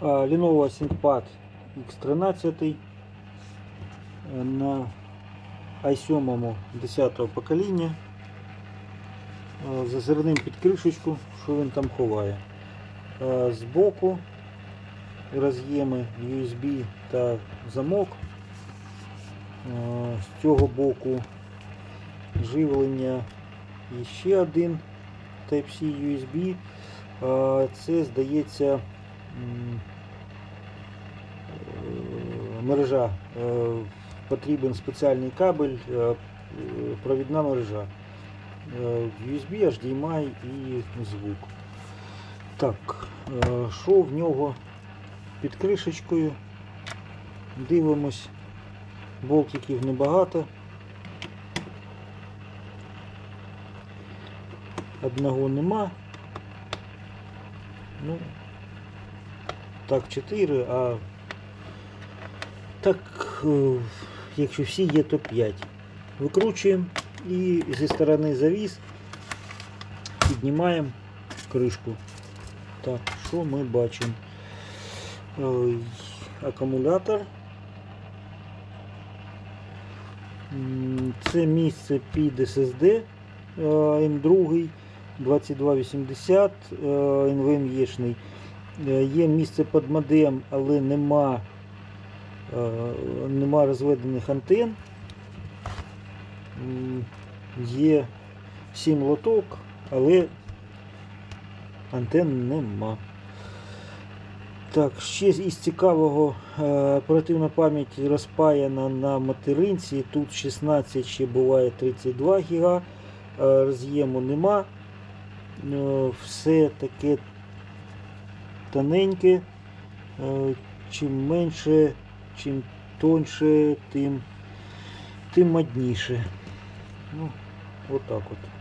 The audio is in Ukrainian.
Lenovo ThinkPad X13 е, на i7 10 покоління. Е, Зазирним під кришечку, що він там ховає. Е, Збоку роз'єми USB та замок. З цього боку живлення і ще один Type-C USB. Це здається мережа. Е, Потрібен спеціальний кабель, е, провідна мережа. Е, USB, HDMI і звук. Так, що в нього під кришечкою? Дивимось. Болтиків небагато. Одного нема. Ну, так, 4, а так, е, якщо всі є, то 5. Викручуємо і зі сторони завіс піднімаємо кришку. Так, що ми бачимо? Акумулятор. Це місце під SSD е, M2 2280 е, NVMe-шний. Е, Є місце під модем, але нема, е, нема розведених антен. Є 7 лоток, але антен нема. Так, ще із цікавого е, оперативна пам'ять розпаяна на материнці. Тут 16 ще буває 32 ГБ. Роз'єму нема. Все таке тоненьке. Е, чим менше, чим тоньше, тим, тим модніше. Ну, отак от.